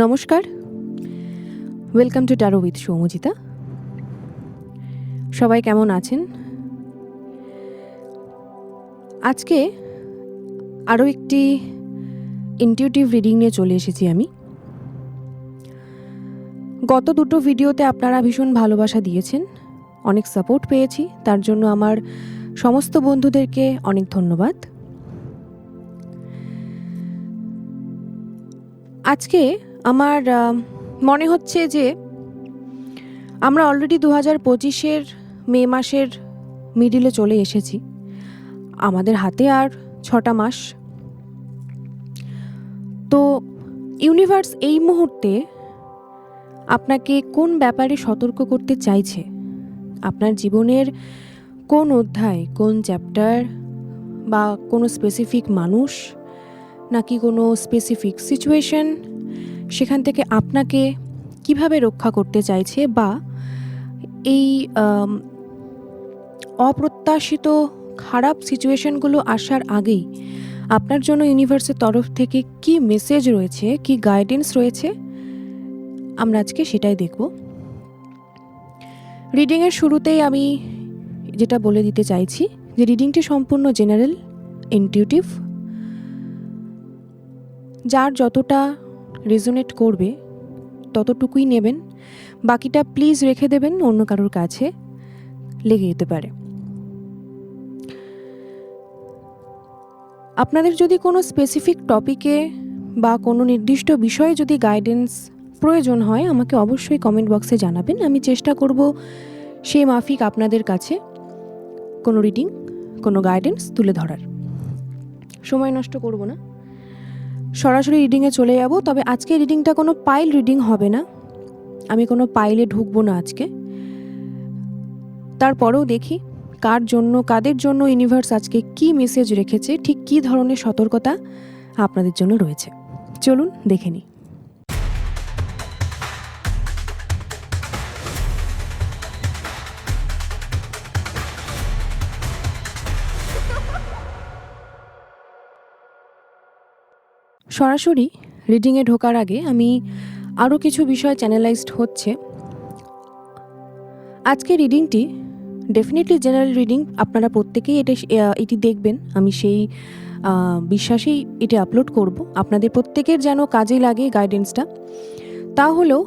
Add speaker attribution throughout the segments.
Speaker 1: নমস্কার। Welcome to tarot with Soumajita সবাই কেমন আছেন? আজকে আরও একটি ইনটিউটিভ রিডিং নিয়ে চলে এসেছি আমি। গত দুটো ভিডিওতে আপনারা ভীষণ ভালোবাসা দিয়েছেন, অনেক সাপোর্ট পেয়েছি, তার জন্য আমার সমস্ত বন্ধুদেরকে অনেক ধন্যবাদ। আজকে আমার মনে হচ্ছে যে আমরা অলরেডি দু হাজার পঁচিশের মে মাসের মিডিলে চলে এসেছি। আমাদের হাতে আর ছটা মাস। তো ইউনিভার্স এই মুহূর্তে আপনাকে কোন ব্যাপারে সতর্ক করতে চাইছে? আপনার জীবনের কোন অধ্যায়, কোন চ্যাপ্টার বা কোনো স্পেসিফিক মানুষ নাকি কোনো স্পেসিফিক সিচুয়েশন সেখান থেকে আপনাকে কীভাবে রক্ষা করতে চাইছে বা এই অপ্রত্যাশিত খারাপ সিচুয়েশনগুলো আসার আগেই আপনার জন্য ইউনিভার্সের তরফ থেকে কি মেসেজ রয়েছে, কি গাইডেন্স রয়েছে? আমরা আজকে সেটাই দেখব। রিডিংয়ের শুরুতেই আমি যেটা বলে দিতে চাইছি যে রিডিংটি সম্পূর্ণ জেনারেল, ইনটিউটিভ, যার যতটা রেজোনেট করবে, ততটুকুই নেবেন। বাকিটা প্লিজ রেখে দেবেন অন্য কারোর কাছে, লেগে যেতে পারে। আপনাদের যদি কোনো স্পেসিফিক টপিকে বা কোনো নির্দিষ্ট বিষয়ে যদি গাইডেন্স প্রয়োজন হয়, আমাকে অবশ্যই কমেন্ট বক্সে জানাবেন। আমি চেষ্টা করব সেই মাফিক আপনাদের কাছে কোনো রিডিং কোনো গাইডেন্স তুলে ধরার। সময় নষ্ট করব না। সরাসরি রিডিংয়ে চলে যাব, তবে আজকে রিডিংটা কোনো পাইল রিডিং হবে না। আমি কোনো পাইলে ঢুকবো না আজকে। তারপরেও দেখি কার জন্য, কাদের জন্য ইউনিভার্স আজকে কি মেসেজ রেখেছে, ঠিক কি ধরনের সতর্কতা আপনাদের জন্য রয়েছে। চলুন দেখে নিই। সরাসরি রিডিংয়ে ঢোকার আগে আমি আরও কিছু বিষয় চ্যানেলাইজড হচ্ছে। আজকে রিডিংটি ডেফিনেটলি জেনারেল রিডিং আপনারা প্রত্যেকেই এটা এটি দেখবেন। আমি সেই বিশ্বাসেই এটি আপলোড করব। আপনাদের প্রত্যেকের যেন কাজে লাগে গাইডেন্সটা তা হলো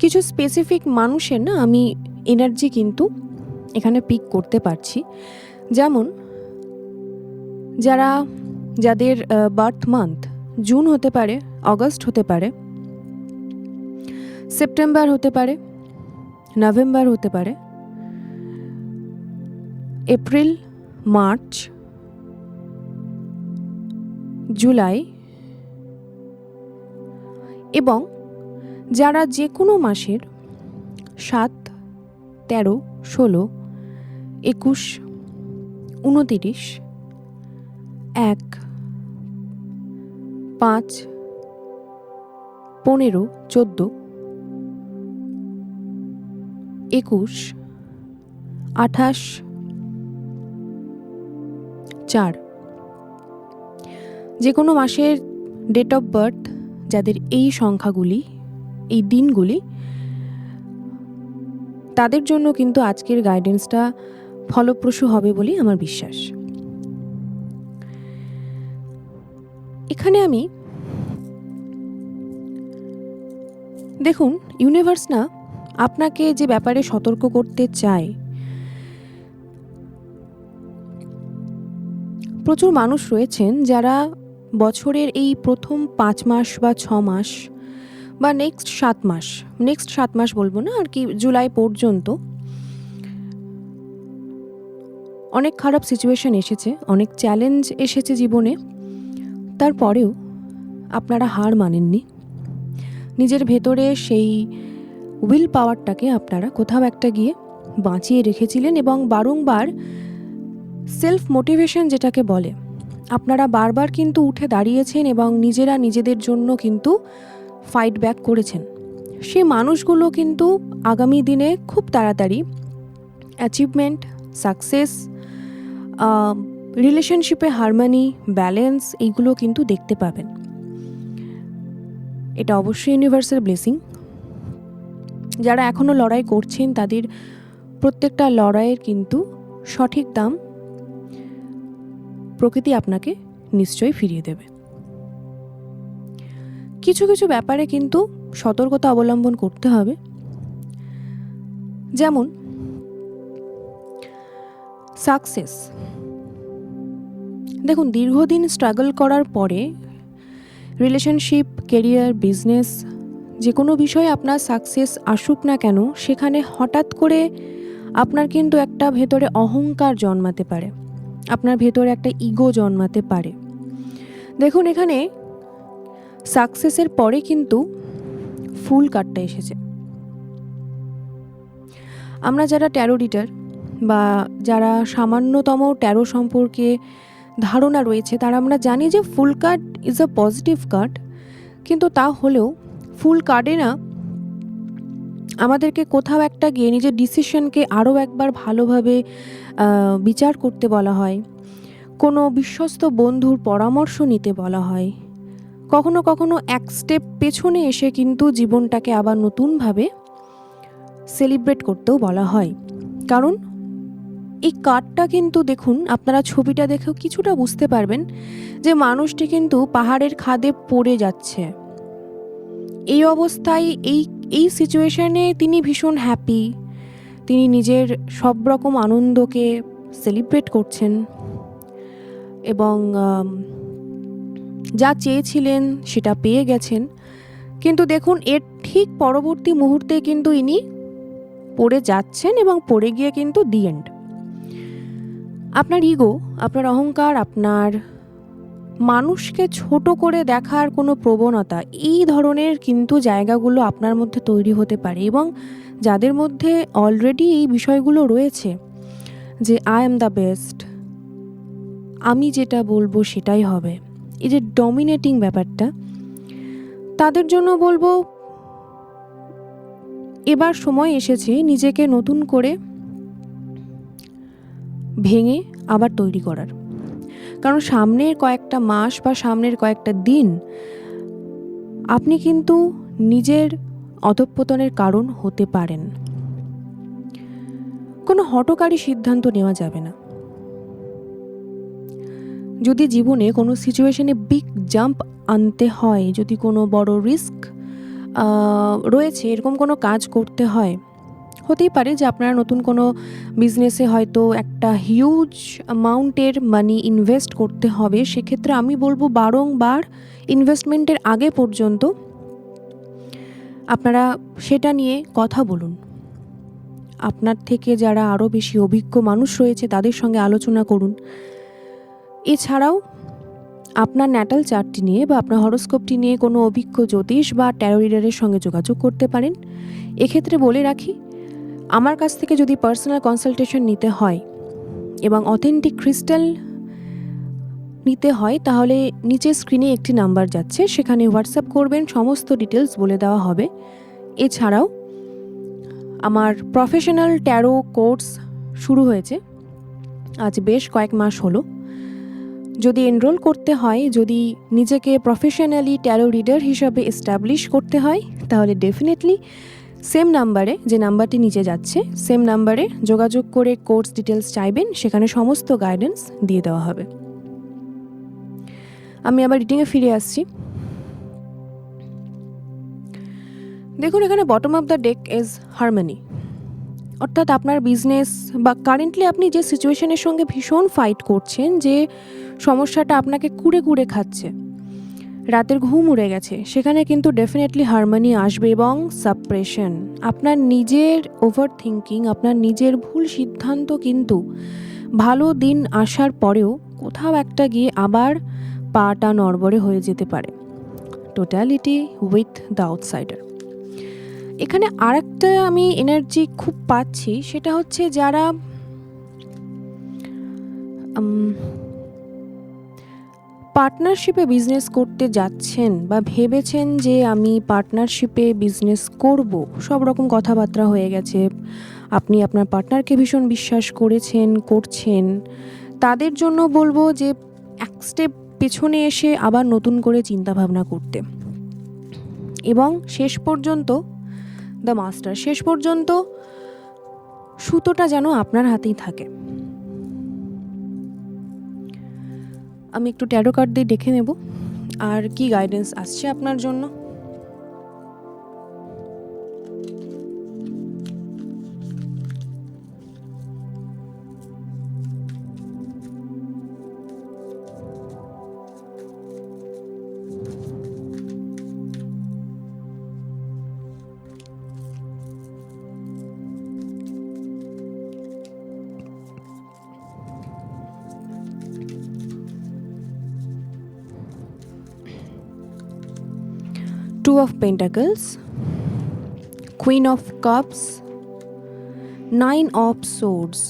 Speaker 1: কিছু স্পেসিফিক মানুষের না আমি এনার্জি কিন্তু এখানে পিক করতে পারছি। যেমন, যারা যাদের বার্থ মান্থ জুন হতে পারে অগস্ট হতে পারে সেপ্টেম্বর হতে পারে নভেম্বর হতে পারে এপ্রিল মার্চ জুলাই এবং যারা যে কোনো মাসের সাত, তেরো, ষোলো, একুশ, উনতিরিশ এক, পাঁচ, পনেরো, চোদ্দ, একুশ, আঠাশ, চার। যে কোনো মাসের ডেট অফ বার্থ যাদের এই সংখ্যাগুলি, এই দিনগুলি, তাদের জন্য কিন্তু আজকের গাইডেন্সটা ফলপ্রসূ হবে বলেই আমার বিশ্বাস। এখানে আমি দেখুন ইউনিভার্স না, আপনাকে যে ব্যাপারে সতর্ক করতে চায় প্রচুর মানুষ রয়েছেন যারা বছরের এই প্রথম পাঁচ মাস বা ছ মাস বা নেক্সট সাত মাস নেক্সট সাত মাস বলব না, আর কি জুলাই পর্যন্ত অনেক খারাপ সিচুয়েশন এসেছে, অনেক চ্যালেঞ্জ এসেছে জীবনে। তারপরেও আপনারা হার মানেননি। নিজের ভেতরে সেই উইল পাওয়ারটাকে আপনারা কোথাও একটা গিয়ে বাঁচিয়ে রেখেছিলেন এবং বারংবার সেলফ মোটিভেশন যেটাকে বলে, আপনারা বারবার কিন্তু উঠে দাঁড়িয়েছেন এবং নিজেরা নিজেদের জন্য কিন্তু ফাইট ব্যাক করেছেন। সে মানুষগুলো কিন্তু আগামী দিনে খুব তাড়াতাড়ি অ্যাচিভমেন্ট সাকসেস রিলেশনশিপে হারমানি ব্যালেন্স এইগুলো কিন্তু দেখতে পাবেন। এটা অবশ্যই ইউনিভার্সাল ব্লেসিং যারা এখনও লড়াই করছেন, তাদের প্রত্যেকটা লড়াইয়ের কিন্তু সঠিক দাম প্রকৃতি আপনাকে নিশ্চয়ই ফিরিয়ে দেবে। কিছু কিছু ব্যাপারে কিন্তু সতর্কতা অবলম্বন করতে হবে। যেমন সাকসেস দেখুন, দীর্ঘদিন স্ট্রাগল করার পরে রিলেশনশিপ কেরিয়ার বিজনেস যে কোনো বিষয়ে আপনার সাকসেস আসুক না কেন, সেখানে হঠাৎ করে আপনার কিন্তু একটা ভেতরে অহংকার জন্মাতে পারে। আপনার ভেতরে একটা ইগো জন্মাতে পারে। দেখুন, এখানে সাকসেসের পরে কিন্তু ফুল কার্ডটা এসেছে। আমরা যারা ট্যারো রিডার বা যারা সামান্যতম ট্যারো সম্পর্কে ধারণা রয়েছে, তারা আমরা জানি যে fool card is a positive card কিন্তু তা হলেও ফুল কার্ডে না আমাদেরকে কোথাও একটা গিয়ে নিজের ডিসিশনকে আরও একবার ভালোভাবে বিচার করতে বলা হয়। কোনো বিশ্বস্ত বন্ধুর পরামর্শ নিতে বলা হয়। কখনো কখনো এক স্টেপ পেছনে এসে কিন্তু জীবনটাকে আবার নতুনভাবে সেলিব্রেট করতেও বলা হয়। কারণ এই কার্ডটা কিন্তু দেখুন, আপনারা ছবিটা দেখেও কিছুটা বুঝতে পারবেন যে মানুষটি কিন্তু পাহাড়ের খাদে পড়ে যাচ্ছে। এই অবস্থায় এই এই সিচুয়েশনে তিনি ভীষণ হ্যাপি তিনি নিজের সব রকম আনন্দকে সেলিব্রেট করছেন এবং যা চেয়েছিলেন সেটা পেয়ে গেছেন। কিন্তু দেখুন, এর ঠিক পরবর্তী মুহূর্তে কিন্তু ইনি পড়ে যাচ্ছেন এবং পড়ে গিয়ে কিন্তু দি এন্ড আপনার ইগো আপনার অহংকার, আপনার মানুষকে ছোট করে দেখার কোনো প্রবণতা, এই ধরনের কিন্তু জায়গাগুলো আপনার মধ্যে তৈরি হতে পারে এবং যাদের মধ্যে অলরেডি এই বিষয়গুলো রয়েছে যে আই এম দ্য বেস্ট আমি যেটা বলব সেটাই হবে। এই যে ডমিনেটিং ব্যাপারটা, তাদের জন্য বলব, এবার সময় এসেছে নিজেকে নতুন করে ভেঙে আবার তৈরি করার। কারণ সামনের কয়েকটা মাস বা সামনের কয়েকটা দিন আপনি কিন্তু নিজের অধঃপতনের কারণ হতে পারেন। কোনো হটকারী সিদ্ধান্ত নেওয়া যাবে না। যদি জীবনে কোনো সিচুয়েশনে বিগ জাম্প আনতে হয়, যদি কোনো বড় রিস্ক রয়েছে, এরকম কোনো কাজ করতে হয় হতেই পারে যে আপনারা নতুন কোনো বিজনেসে হয়তো একটা হিউজ অ্যামাউন্টের মানি ইনভেস্ট করতে হবে। সেক্ষেত্রে আমি বলব বারংবার ইনভেস্টমেন্টের আগে পর্যন্ত আপনারা সেটা নিয়ে কথা বলুন। আপনার থেকে যারা আরও বেশি অভিজ্ঞ মানুষ রয়েছে তাদের সঙ্গে আলোচনা করুন। এছাড়াও আপনার ন্যাটাল চার্টটি নিয়ে বা আপনার হরস্কোপটি নিয়ে কোনো অভিজ্ঞ জ্যোতিষ বা ট্যারো রিডারের সঙ্গে যোগাযোগ করতে পারেন। এক্ষেত্রে বলে রাখি আমার কাছ থেকে যদি পার্সোনাল কনসালটেশন নিতে হয় এবং অথেন্টিক ক্রিস্টাল নিতে হয়, তাহলে নিচে স্ক্রিনে একটি নাম্বার যাচ্ছে। সেখানে হোয়াটসঅ্যাপ করবেন, সমস্ত ডিটেলস বলে দেওয়া হবে। এছাড়াও আমার প্রফেশনাল ট্যারো কোর্স শুরু হয়েছে। আজ বেশ কয়েক মাস হলো। যদি এনরোল করতে হয়, যদি নিজেকে প্রফেশনালি ট্যারো রিডার হিসাবে এস্টাবলিশ করতে হয়, তাহলে ডেফিনেটলি সেম নাম্বারে যে নাম্বারটি নিচে যাচ্ছে সেম নাম্বারে যোগাযোগ করে কোর্স ডিটেলস চাইবেন, সেখানে সমস্ত গাইডেন্স দিয়ে দেওয়া হবে। আমি আবার রিডিংয়ে ফিরে আসছি। দেখুন, এখানে bottom of the deck is harmony অর্থাৎ আপনার বিজনেস বা কারেন্টলি আপনি যে সিচুয়েশনের সঙ্গে ভীষণ ফাইট করছেন, যে সমস্যাটা আপনাকে কুড়ে কুড়ে খাচ্ছে রাতের ঘুম উড়ে গেছে। সেখানে কিন্তু ডেফিনেটলি হারমোনি আসবে এবং সাপ্রেশন আপনার নিজের ওভার থিঙ্কিং আপনার নিজের ভুল সিদ্ধান্ত কিন্তু ভালো দিন আসার পরেও কোথাও একটা গিয়ে আবার পাটা নড়বড়ে হয়ে যেতে পারে। টোটালিটি উইথ দ্য আউটসাইডার এখানে আরেকটা আমি এনার্জি খুব পাচ্ছি, সেটা হচ্ছে যারা পার্টনারশিপে বিজনেস করতে যাচ্ছেন বা ভেবেছেন যে আমি পার্টনারশিপে বিজনেস করব, সব রকম কথাবার্তা হয়ে গেছে। আপনি আপনার পার্টনারকে ভীষণ বিশ্বাস করেছেন, করছেন। তাদের জন্য বলব যে এক স্টেপ পেছনে এসে আবার নতুন করে চিন্তা ভাবনা করতে। এবং শেষ পর্যন্ত দ্য মাস্টার শেষ পর্যন্ত সুতোটা যেন আপনার হাতেই থাকে। আমি একটু ট্যারো কার্ড দিয়ে দেখে নেব। আর কি গাইডেন্স আসছে আপনার জন্য? Two of pentacles queen of cups nine of swords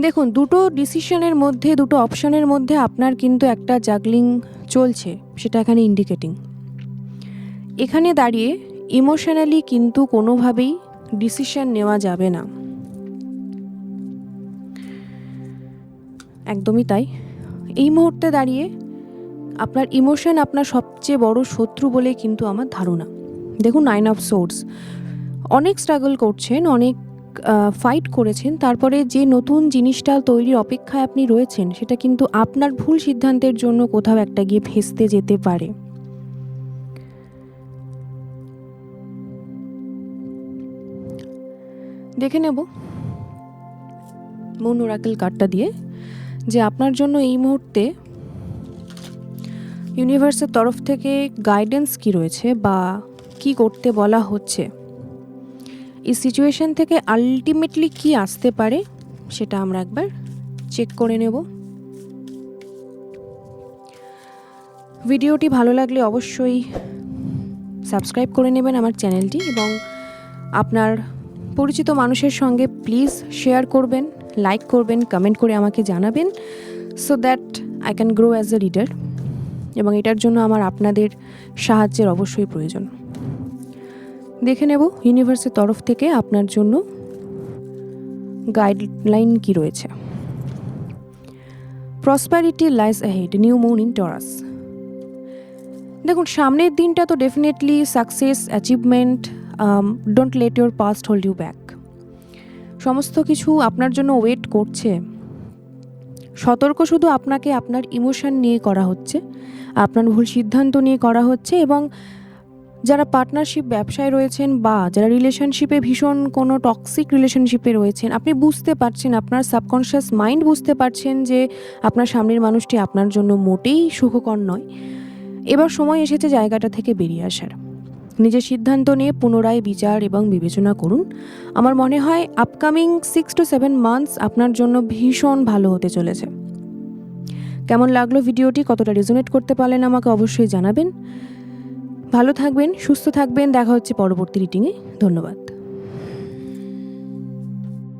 Speaker 1: দেখুন, দুটো ডিসিশনের মধ্যে, দুটো অপশনের মধ্যে আপনার কিন্তু একটা জাগলিং চলছে, সেটা এখানে ইন্ডিকেটিং এখানে দাঁড়িয়ে ইমোশনালি কিন্তু কোনোভাবেই ডিসিশন নেওয়া যাবে না। একদমই তাই। এই মুহূর্তে দাঁড়িয়ে আপনার ইমোশন আপনার সবচেয়ে বড় শত্রু বলে কিন্তু আমার ধারণা। দেখুন নাইন অফ সোর্স অনেক স্ট্রাগল করছেন, অনেক ফাইট করেছেন, তারপরে যে নতুন জিনিসটা তৈরির অপেক্ষায় আপনি রয়েছেন, সেটা কিন্তু আপনার ভুল সিদ্ধান্তের জন্য কোথাও একটা গিয়ে ভেস্তে যেতে পারে। দেখে নেব। মন ওরাকেল কার্ডটা দিয়ে যে আপনার জন্য এই মুহূর্তে ইউনিভার্সের তরফ থেকে গাইডেন্স কি রয়েছে বা কি করতে বলা হচ্ছে? এই সিচুয়েশন থেকে আলটিমেটলি কি আসতে পারে সেটা আমরা একবার চেক করে নেব। ভিডিওটি ভালো লাগলে অবশ্যই সাবস্ক্রাইব করে নেবেন আমার চ্যানেলটি এবং আপনার পরিচিত মানুষের সঙ্গে প্লিজ শেয়ার করবেন লাইক করবেন কমেন্ট করে আমাকে জানাবেন so that I can grow as a reader এবং এটার জন্য আমার আপনাদের সাহায্যের অবশ্যই প্রয়োজন। দেখে নেব ইউনিভার্সের তরফ থেকে আপনার জন্য গাইডলাইন কি রয়েছে। Prosperity lies ahead new moon in Taurus দেখুন, সামনের দিনটা তো definitely success achievement don't let your past hold you back সমস্ত কিছু আপনার জন্য ওয়েট করছে। সতর্ক শুধু আপনাকে আপনার ইমোশন নিয়ে করা হচ্ছে, আপনার ভুল সিদ্ধান্ত নিয়ে করা হচ্ছে এবং যারা পার্টনারশিপ ব্যবসায় রয়েছেন বা যারা রিলেশনশিপে ভীষণ কোনো টক্সিক রিলেশনশিপে রয়েছেন, আপনি বুঝতে পারছেন, আপনার সাবকনশিয়াস মাইন্ড বুঝতে পারছেন যে আপনার সামনের মানুষটি আপনার জন্য মোটেই সুখকর নয়। এবার সময় এসেছে জায়গাটা থেকে বেরিয়ে আসার। নিজের সিদ্ধান্ত নিয়ে পুনরায় বিচার এবং বিবেচনা করুন। আমার মনে হয় upcoming six to seven months আপনার জন্য ভীষণ ভালো হতে চলেছে। কেমন লাগল ভিডিওটি? কতটা রেজোনেট করতে পারলেন আমাকে অবশ্যই জানাবেন। ভালো থাকবেন, সুস্থ থাকবেন, দেখা হচ্ছে পরবর্তী রিটিংয়ে ধন্যবাদ।